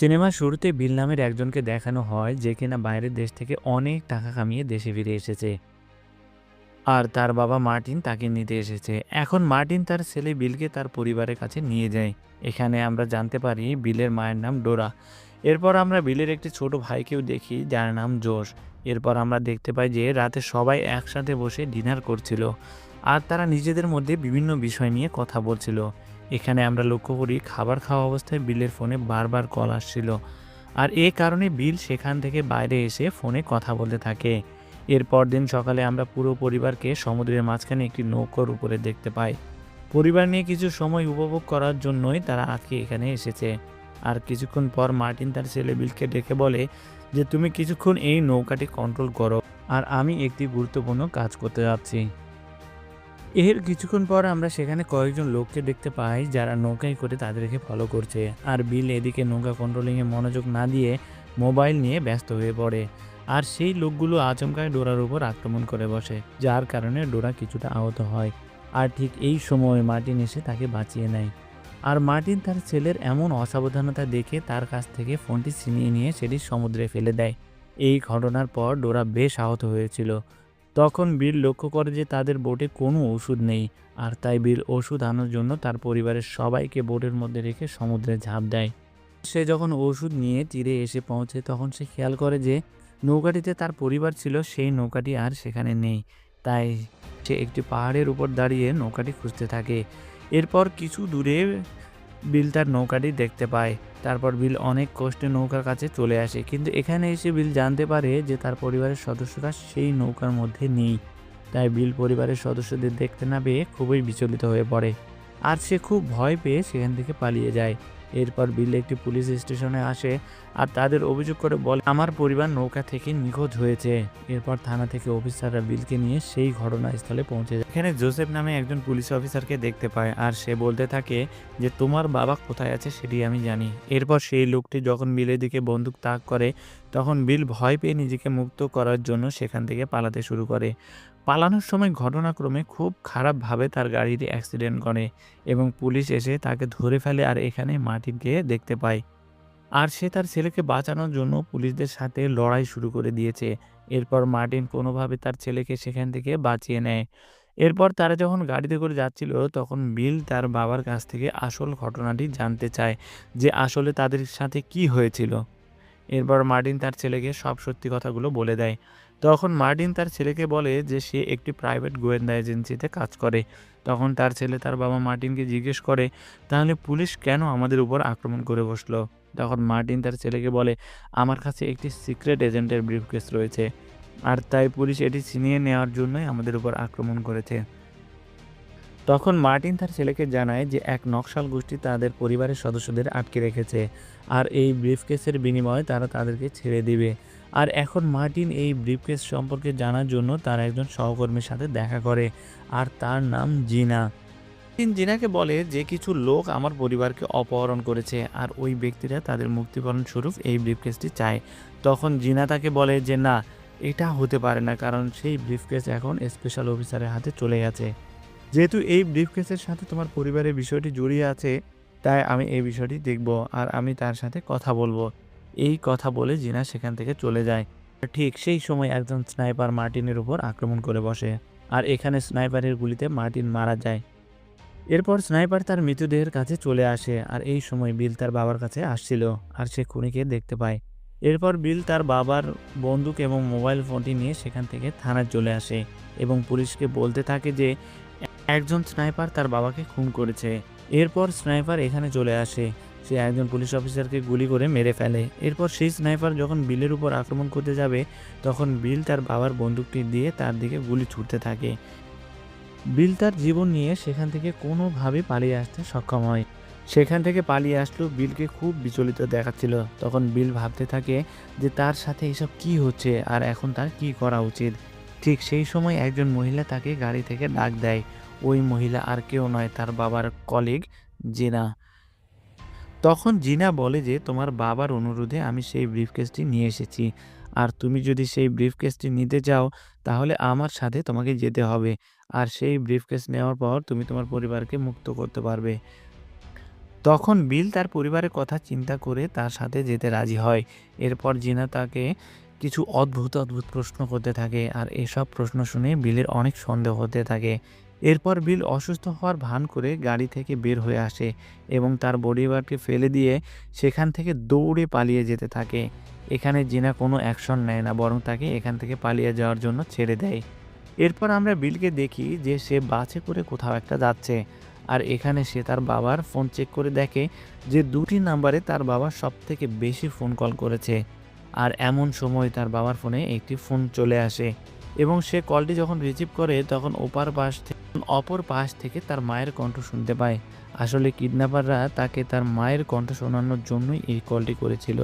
সিনেমার শুরুতে বিল নামের একজনকে দেখানো হয় যে কিনা বাইরের দেশ থেকে অনেক টাকা কামিয়ে দেশে ফিরে এসেছে। আর তার বাবা মার্টিন তাকে নিতে এসেছে। এখন মার্টিন তার ছেলে বিলকে তার পরিবারের কাছে নিয়ে যায়। এখানে আমরা জানতে পারি বিলের মায়ের নাম ডোরা। এরপর আমরা বিলের একটি ছোট ভাইকেও দেখি, যার নাম জোশ। এরপর আমরা দেখতে পাই যে রাতে সবাই একসাথে বসে ডিনার করছিল। আর তারা নিজেদের মধ্যে বিভিন্ন বিষয় নিয়ে কথা বলছিল। এখানে আমরা লক্ষ্য করি খাবার খাওয়া অবস্থায় বিলের ফোনে বারবার কল আসছিল। আর এ কারণে বিল সেখান থেকে বাইরে এসে ফোনে কথা বলতে থাকে। এরপর দিন সকালে আমরা পুরো পরিবারকে সমুদ্রের মাঝখানে একটি নৌকোর উপরে দেখতে পাই। পরিবার নিয়ে কিছু সময় উপভোগ করার জন্যই তারা আজকে এখানে এসেছে। আর কিছুক্ষণ পর মার্টিন তার ছেলে বিলকে ডেকে বলে যে, তুমি কিছুক্ষণ এই নৌকাটি কন্ট্রোল করো। আর আমি একটি গুরুত্বপূর্ণ কাজ করতে যাচ্ছি। এর কিছুক্ষণ পর আমরা সেখানে কয়েকজন লোককে দেখতে পাই যারা নৌকায় করে তাদেরকে ফলো করছে। আর বিল এদিকে নৌকা কন্ট্রোলিংয়ে মনোযোগ না দিয়ে মোবাইল নিয়ে ব্যস্ত হয়ে পড়ে। আর সেই লোকগুলো আচমকায় ডোরার উপর আক্রমণ করে বসে, যার কারণে ডোরা কিছুটা আহত হয়। আর ঠিক এই সময় মার্টিন এসে তাকে বাঁচিয়ে নেয়। আর মার্টিন তার ছেলের এমন অসাবধানতা দেখে তার কাছ থেকে ফোনটি ছিনিয়ে নিয়ে সেটি সমুদ্রে ফেলে দেয়। এই ঘটনার পর ডোরা বেশ আহত হয়েছিল। তখন বিল লক্ষ্য করে যে তাদের বোটে কোনো ওষুধ নেই। আর তাই বিল ওষুধ আনার জন্য তার পরিবারের সবাইকে বোটের মধ্যে রেখে সমুদ্রে ঝাঁপ দেয়। সে যখন ওষুধ নিয়ে তীরে এসে পৌঁছে, তখন সে খেয়াল করে যে নৌকাটিতে তার পরিবার ছিল, সেই নৌকাটি আর সেখানে নেই। তাই সে একটি পাহাড়ের উপর দাঁড়িয়ে নৌকাটি খুঁজতে থাকে। এরপর কিছু দূরে বিল তার নৌকাটি দেখতে পায়। তারপর বিল অনেক কষ্টে নৌকার কাছে চলে আসে। কিন্তু এখানে এসে বিল জানতে পারে যে তার পরিবারের সদস্যরা সেই নৌকার মধ্যে নেই। তাই বিল পরিবারের সদস্যদের দেখতে না পেয়ে খুবই বিচলিত হয়ে পড়ে। আর সে খুব ভয় পেয়ে সেখান থেকে পালিয়ে যায়। এরপর বিল একটি পুলিশ স্টেশনে আসে আর তাদের অভিযোগ করে বলে, আমার পরিবার নৌকা থেকে নিখোঁজ হয়েছে। এরপর থানা থেকে অফিসাররা বিলকে নিয়ে সেই ঘটনাস্থলে পৌঁছে যায়। এখানে জোসেফ নামে একজন পুলিশ অফিসারকে দেখতে পায় আর সে বলতে থাকে যে, তোমার বাবা কোথায় আছে সেটি আমি জানি। এরপর সেই লোকটি যখন বিলের দিকে বন্দুক তাক করে, তখন বিল ভয় পেয়ে নিজেকে মুক্ত করার জন্য সেখান থেকে পালাতে শুরু করে। পালানোর সময় ঘটনাক্রমে খুব খারাপভাবে তার গাড়িটি অ্যাক্সিডেন্ট করে এবং পুলিশ এসে তাকে ধরে ফেলে আর এখানে মাটিকে দেখতে পায়। আর সে তার ছেলেকে বাঁচানোর জন্য পুলিশদের সাথে লড়াই শুরু করে দিয়েছে। এরপর মার্টিন কোনোভাবে তার ছেলেকে সেখান থেকে বাঁচিয়ে নেয়। এরপর তারা যখন গাড়িতে করে যাচ্ছিল, তখন বিল তার বাবার কাছ থেকে আসল ঘটনাটি জানতে চায় যে আসলে তাদের সাথে কি হয়েছিল। এরপর মার্টিন তার ছেলেকে সব সত্যি কথাগুলো বলে দেয়। তখন মার্টিন তার ছেলেকে বলে যে সে একটি প্রাইভেট গোয়েন্দা এজেন্সিতে কাজ করে। তখন তার ছেলে তার বাবা মার্টিনকে জিজ্ঞেস করে, তাহলে পুলিশ কেন আমাদের উপর আক্রমণ করে বসল? তখন মার্টিন তার ছেলেকে বলে, আমার কাছে একটি সিক্রেট এজেন্টের ব্রিফকেস রয়েছে, আর তাই পুলিশ এটি ছিনিয়ে নেওয়ার জন্যই আমাদের উপর আক্রমণ করেছে। তখন মার্টিন তার ছেলেকে জানায় যে এক নকশাল গোষ্ঠী তাদের পরিবারের সদস্যদের আটকে রেখেছে, আর এই ব্রিফকেসের বিনিময়ে তারা তাদেরকে ছেড়ে দিবে। আর এখন মার্টিন এই ব্রিফকেস সম্পর্কে জানার জন্য তার একজন সহকর্মীর সাথে দেখা করে, আর তার নাম জিনা। মার্টিন জিনাকে বলে যে কিছু লোক আমার পরিবারকে অপহরণ করেছে, আর ওই ব্যক্তিরা তাদের মুক্তিকরণ স্বরূপ এই ব্রিফকেসটি চায়। তখন জিনা তাকে বলে যে, না, এটা হতে পারে না, কারণ সেই ব্রিফকেস এখন স্পেশাল অফিসারের হাতে চলে গেছে। যেহেতু এই ব্রিফকেসের সাথে তোমার পরিবারের বিষয়টি জড়িয়ে আছে, তাই আমি এই বিষয়টি দেখব, আর আমি তার সাথে কথা বলব। এই কথা বলে জিনা সেখান থেকে চলে যায়। ঠিক সেই সময় একজন স্নাইপার মার্টিনের উপর আক্রমণ করে বসে আর এখানে স্নাইপারের গুলিতে মার্টিন মারা যায়। এরপর স্নাইপার তার মৃতদেহের কাছে চলে আসে আর এই সময় বিল তার বাবার কাছে আসছিল আর সে খুনিকে দেখতে পায়। এরপর বিল তার বাবার বন্দুক এবং মোবাইল ফোনটি নিয়ে সেখান থেকে থানায় চলে আসে এবং পুলিশকে বলতে থাকে যে, একজন স্নাইপার তার বাবাকে খুন করেছে। এরপর স্নাইপার এখানে চলে আসে সে একজন পুলিশ অফিসারকে গুলি করে মেরে ফেলে। এরপর সেই স্নাইপার যখন বিলের উপর আক্রমণ করতে যাবে, তখন বিল তার বাবার বন্দুকটি দিয়ে তার দিকে গুলি ছুটতে থাকে। বিল তার জীবন নিয়ে সেখান থেকে কোনোভাবে পালিয়ে আসতে সক্ষম হয়। সেখান থেকে পালিয়ে আসলেও বিলকে খুব বিচলিত দেখাচ্ছিল। তখন বিল ভাবতে থাকে যে তার সাথে এসব কি হচ্ছে আর এখন তার কি করা উচিত। ঠিক সেই সময় একজন মহিলা তাকে গাড়ি থেকে ডাক দেয়। ওই মহিলা আর কেউ নয়, তার বাবার কলিগ জিনা। তখন জিনা বলে যে, তোমার বাবার অনুরোধে আমি সেই ব্রিফকেসটি নিয়ে এসেছি। আর তুমি যদি সেই ব্রিফকেসটি নিতে চাও, তাহলে আমার সাথে তোমাকে যেতে হবে। আর সেই ব্রিফকেস নেওয়ার পর তুমি তোমার পরিবারকে মুক্ত করতে পারবে। তখন বিল তার পরিবারের কথা চিন্তা করে তার সাথে যেতে রাজি হয়। এরপর জিনা তাকে কিছু অদ্ভুত অদ্ভুত প্রশ্ন করতে থাকে। আর এসব প্রশ্ন শুনে বিলের অনেক সন্দেহ হতে থাকে। এরপর বিল অসুস্থ হওয়ার ভান করে গাড়ি থেকে বের হয়ে আসে এবং তার বডিগার্ডকে ফেলে দিয়ে সেখান থেকে দৌড়ে পালিয়ে যেতে থাকে। এখানে জিনা কোনো অ্যাকশন নেয় না, বরং তাকে এখান থেকে পালিয়ে যাওয়ার জন্য ছেড়ে দেয়। এরপর আমরা বিলকে দেখি যে সে বাসে করে কোথাও একটা যাচ্ছে আর এখানে সে তার বাবার ফোন চেক করে দেখে যে দুটি নাম্বারে তার বাবা সব থেকে বেশি ফোন কল করেছে আর এমন সময় তার বাবার ফোনে একটি ফোন চলে আসে এবং সে কলটি যখন রিসিভ করে তখন ওপার পাশ থেকে অপর পাশ থেকে তার মায়ের কণ্ঠ শুনতে পায়। আসলে কিডন্যাপাররা তাকে তার মায়ের কণ্ঠ শোনানোর জন্যই এই কলটি করেছিল।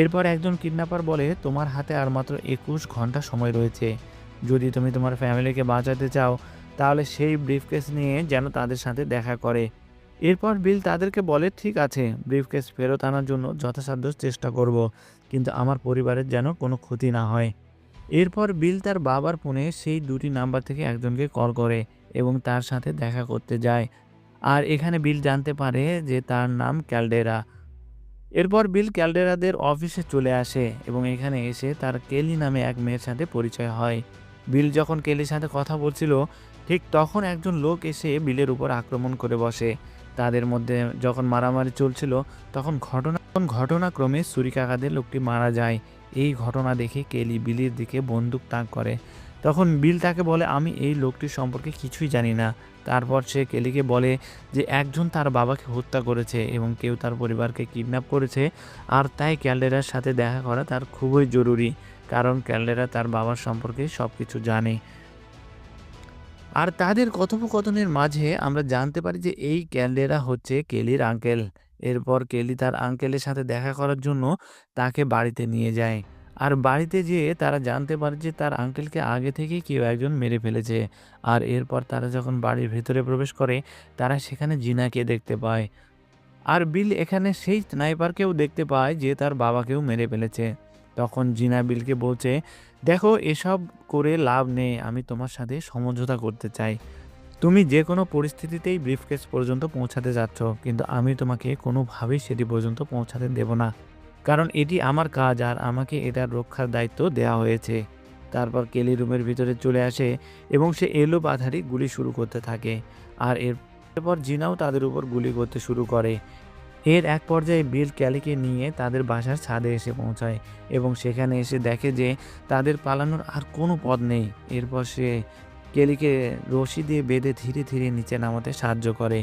এরপর একজন কিডন্যাপার বলে, তোমার হাতে আর মাত্র একুশ ঘণ্টা সময় রয়েছে। যদি তুমি তোমার ফ্যামিলিকে বাঁচাতে চাও, তাহলে সেই ব্রিফকেস নিয়ে যেন তাদের সাথে দেখা করে। এরপর বিল তাদেরকে বলে, ঠিক আছে, ব্রিফকেস ফেরত আনার জন্য যথাসাধ্য চেষ্টা করব, কিন্তু আমার পরিবারের যেন কোনো ক্ষতি না হয়। এরপর বিল তার বাবার ফোনে সেই দুটি নাম্বার থেকে একজনকে কল করে। এবং তার সাথে দেখা করতে যায়। আর এখানে বিল জানতে পারে যে তার নাম ক্যালডেরা। এরপর বিল ক্যালডেরাদের অফিসে চলে আসে এবং এখানে এসে তার কেলি নামে এক মেয়ের সাথে পরিচয় হয়। বিল যখন কেলির সাথে কথা বলছিল, ঠিক তখন একজন লোক এসে বিলের উপর আক্রমণ করে বসে। তাদের মধ্যে যখন মারামারি চলছিল, তখন ঘটনা ঘটনাক্রমে সুরিকাকাদের লোকটি মারা যায়। এই ঘটনা দেখে কেলি বিলির দিকে বন্দুক তাক করে। তখন বিল তাকে বলে, আমি এই লোকটির সম্পর্কে কিছুই জানি না। তারপর সে কেলিকে বলে যে, একজন তার বাবাকে হত্যা করেছে এবং কেউ তার পরিবারকে কিডন্যাপ করেছে আর তাই ক্যালডেরার সাথে দেখা করা তার খুবই জরুরি, কারণ ক্যালডেরা তার বাবার সম্পর্কে সব কিছু জানে। আর তাদের কথোপকথনের মাঝে আমরা জানতে পারি যে, এই ক্যালডেরা হচ্ছে কেলির আঙ্কেল। এরপর কেলি তার আঙ্কেলের সাথে দেখা করার জন্য তাকে বাড়িতে নিয়ে যায়। আর বাড়িতে যেয়ে তারা জানতে পারে যে তার আঙ্কেলকে আগে থেকেই কেউ একজন মেরে ফেলেছে। আর এরপর তারা যখন বাড়ির ভেতরে প্রবেশ করে, তারা সেখানে জিনাকে দেখতে পায়। আর বিল এখানে সেই স্নাইপারকেও দেখতে পায় যে তার বাবাকেও মেরে ফেলেছে। তখন জিনা বিলকে বলছে, দেখো, এসব করে লাভ নেই, আমি তোমার সাথে সমঝোতা করতে চাই। তুমি যে কোনো পরিস্থিতিতেই ব্রিফকেস পর্যন্ত পৌঁছাতে যাচ্ছ, কিন্তু আমি তোমাকে কোনোভাবেই সেটি পর্যন্ত পৌঁছাতে দেব না। কারণ এটি আমার কাজ আর আমাকে এটার রক্ষার দায়িত্ব দেওয়া হয়েছে। তারপর কেলি রুমের ভিতরে চলে আসে এবং সে এলো বাধারি গুলি শুরু করতে থাকে। আর এরপর জিনাও তাদের উপর গুলি করতে শুরু করে। এর এক পর্যায়ে বিল ক্যালিকে নিয়ে তাদের বাসার ছাদে এসে পৌঁছায় এবং সেখানে এসে দেখে যে তাদের পালানোর আর কোনো পথ নেই। এরপর সে কেলিকে রশি দিয়ে বেঁধে ধীরে ধীরে নিচে নামাতে সাহায্য করে।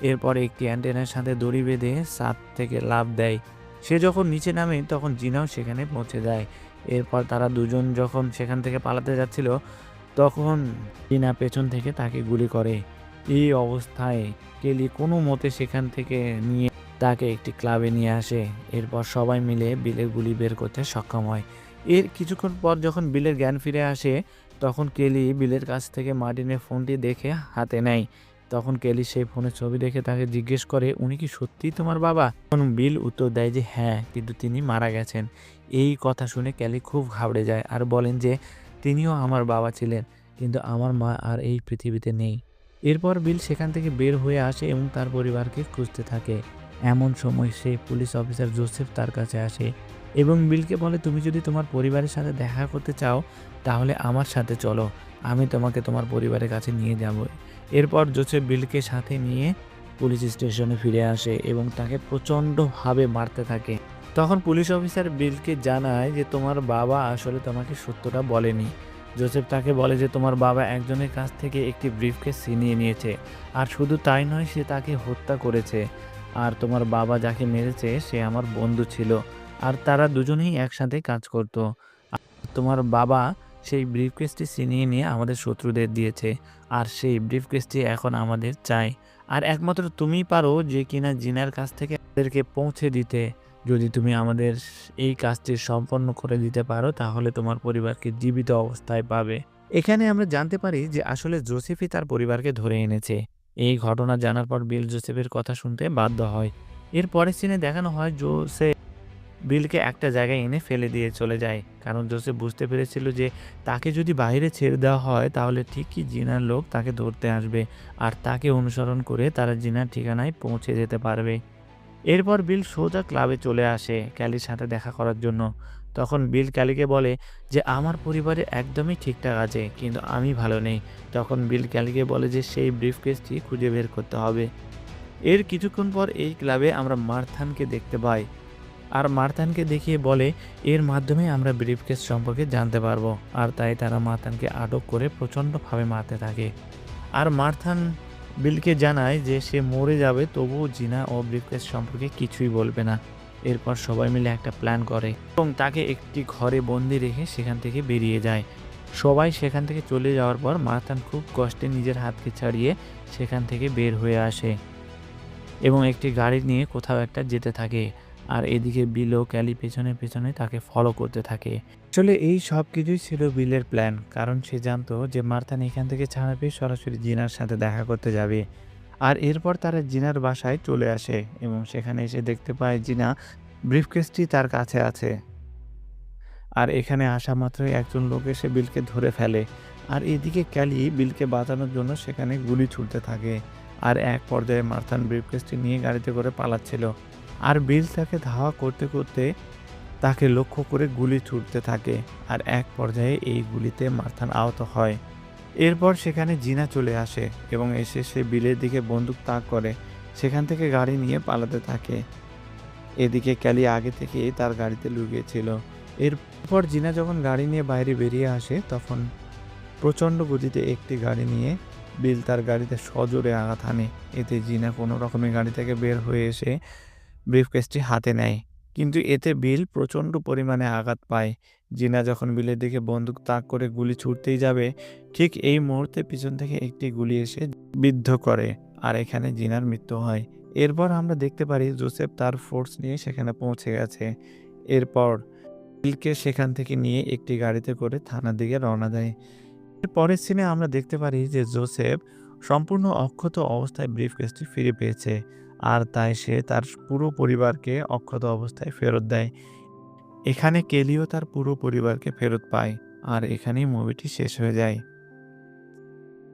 এরপর একটি অ্যান্টেনার সাথে দড়ি বেঁধে ছাদ থেকে লাভ দেয়। সে যখন নিচে নামে, তখন জিনাও সেখানে পৌঁছে যায়। এরপর তারা দুজন যখন সেখান থেকে পালাতে যাচ্ছিল, তখন জিনা পেছন থেকে তাকে গুলি করে। এই অবস্থায় কেলি কোনো মতে সেখান থেকে নিয়ে তাকে একটি ক্লাবে নিয়ে আসে। এরপর সবাই মিলে বিলের গুলি বের করতে সক্ষম হয়। এর কিছুক্ষণ পর যখন বিলের জ্ঞান ফিরে আসে তখন কেলি বিলের কাছ থেকে মার্টিনের ফোনটি দেখে হাতে নেয়। তখন কেলি সেই ফোনের ছবি দেখে তাকে জিজ্ঞেস করে, উনি কি সত্যিই তোমার বাবা? তখন বিল উত্তর দেয় যে হ্যাঁ কিন্তু তিনি মারা গেছেন। এই কথা শুনে কেলি খুব ঘাবড়ে যায় আর বলেন যে, তিনিও আমার বাবা ছিলেন, কিন্তু আমার মা আর এই পৃথিবীতে নেই। এরপর বিল সেখান থেকে বের হয়ে আসে এবং তার পরিবারকে খুঁজতে থাকে। এমন সময় সে পুলিশ অফিসার জোসেফ তার কাছে আসে এবং বিলকে বলে, তুমি যদি তোমার পরিবারের সাথে দেখা করতে চাও তাহলে আমার সাথে চলো, আমি তোমাকে তোমার পরিবারের কাছে নিয়ে যাব। এরপর জোসেফ বিলকে সাথে নিয়ে পুলিশ স্টেশনে ফিরে আসে এবং তাকে প্রচণ্ডভাবে মারতে থাকে। তখন পুলিশ অফিসার বিলকে জানায় যে, তোমার বাবা আসলে তোমাকে সত্যটা বলেনি। জোসেফ তাকে বলে যে, তোমার বাবা একজনের কাছ থেকে একটি ব্রিফকে ছিনিয়ে নিয়েছে। আর শুধু তাই নয়, সে তাকে হত্যা করেছে। আর তোমার বাবা যাকে মেরেছে, সে আমার বন্ধু ছিল। আর তারা দুজনেই একসাথে কাজ করত। তোমার বাবা সেই ব্রিফকেসটি ছিনিয়ে নিয়ে আমাদের শত্রুদের দিয়েছে, আর সেই ব্রিফকেসটি এখন আমাদের চাই। আর একমাত্র তুমি পারো যে কিনা জিনার কাছ থেকে আমাদেরকে পৌঁছে দিতে। যদি তুমি আমাদের এই কাজটি সম্পন্ন করে দিতে পারো, তাহলে তোমার পরিবারকে জীবিত অবস্থায় পাবে। এখানে আমরা জানতে পারি যে আসলে জোসেফই তার পরিবারকে ধরে এনেছে। এই ঘটনা জানার পর বিল জোসেফের কথা শুনতে বাধ্য হয়। এর পরের সিনে দেখানো হয় জোসেফ বিলকে একটা জায়গায় এনে ফেলে দিয়ে চলে যায়। কারণ জোসেফ বুঝতে পেরেছিল যে তাকে যদি বাইরে ছেড়ে দেওয়া হয়, তাহলে ঠিকই জিনার লোক তাকে ধরতে আসবে আর তাকে অনুসরণ করে তারা জিনার ঠিকানায় পৌঁছে যেতে পারবে। এরপর বিল সোজা ক্লাবে চলে আসে ক্যালির সাথে দেখা করার জন্য। তখন বিল ক্যালিকে বলে যে, আমার পরিবারে একদমই ঠিকঠাক আছে, কিন্তু আমি ভালো নেই। তখন বিল ক্যালিকে বলে যে, সেই ব্রিফকেসটি খুঁজে বের করতে হবে। এর কিছুক্ষণ পর এই ক্লাবে আমরা মারথানকে দেখতে পাই। আর মারথানকে দেখিয়ে বলে, এর মাধ্যমে আমরা ব্রিফকেস সম্পর্কে জানতে পারব। আর তাই তারা মারথানকে আটক করে প্রচণ্ডভাবে মারতে থাকে। আর মার্থান বিলকে জানায় যে সে মরে যাবে, তবুও জিনা ও ব্রিফকেস সম্পর্কে কিছুই বলবে না। এরপর সবাই মিলে একটা প্ল্যান করে এবং তাকে একটি ঘরে বন্দি রেখে সেখান থেকে বেরিয়ে যায়। সবাই সেখান থেকে চলে যাওয়ার পর মার্থান খুব কষ্টে নিজের হাতকে ছাড়িয়ে সেখান থেকে বের হয়ে আসে এবং একটি গাড়ি নিয়ে কোথাও একটা যেতে থাকে। আর এদিকে বিলও ক্যালি পেছনে পেছনে তাকে ফলো করতে থাকে। আসলে এই সব কিছুই ছিল বিলের প্ল্যান কারণ সে জানতো যে মার্থান এখান থেকে ছাড়া পেয়ে সরাসরি জিনার সাথে দেখা করতে যাবে। আর এরপর তারা জিনার বাসায় চলে আসে এবং সেখানে এসে দেখতে পায় জিনা ব্রিফকেসটি তার কাছে আছে। আর এখানে আসা মাত্রই একজন লোক এসে বিলকে ধরে ফেলে। আর এদিকে ক্যালি বিলকে বাঁচানোর জন্য সেখানে গুলি ছুটতে থাকে। আর এক পর্যায়ে মার্থান ব্রিফকেসটি নিয়ে গাড়িতে করে পালাচ্ছিল। আর বিল তাকে ধাওয়া করতে করতে তাকে লক্ষ্য করে গুলি ছুটতে থাকে আর এক পর্যায়ে এই গুলিতে মার্থান আহত হয়। এরপর সেখানে জিনা চলে আসে এবং এসে সে বিলের দিকে বন্দুক তাক করে, সেখান থেকে গাড়ি নিয়ে পালাতে থাকে। এদিকে ক্যালি আগে থেকেই তার গাড়িতে লুকিয়েছিল। এরপর জিনা যখন গাড়ি নিয়ে বাইরে বেরিয়ে আসে, তখন প্রচণ্ড গতিতে একটি গাড়ি নিয়ে বিল তার গাড়িতে সজোরে আঘাত হানে। এতে জিনা কোনো রকমে গাড়ি থেকে বের হয়ে এসে ব্রিফকেসটি হাতে নেয়। কিন্তু এতে বিল প্রচণ্ড পরিমাণে আঘাত পায়। জিনা যখন বিলের দিকে বন্দুক তাক করে গুলি ছুটতেই যাবে, ঠিক এই মুহূর্তে পিছন থেকে একটি গুলি এসে বিদ্ধ করে আর এখানে জিনার মৃত্যু হয়। এরপর আমরা দেখতে পারি জোসেফ তার ফোর্স নিয়ে সেখানে পৌঁছে গেছে। এরপর বিলকে সেখান থেকে নিয়ে একটি গাড়িতে করে থানার দিকে রওনা দেয়। পরের সিনে আমরা দেখতে পারি যে জোসেফ সম্পূর্ণ অক্ষত অবস্থায় ব্রিফকেসটি ফিরে পেয়েছে। আর তাই সে তার পুরো পরিবারকে অক্ষত অবস্থায় ফেরত দেয়। এখানে কেলিও তার পুরো পরিবারকে ফেরত পায় আর এখানেই মুভিটি শেষ হয়ে যায়।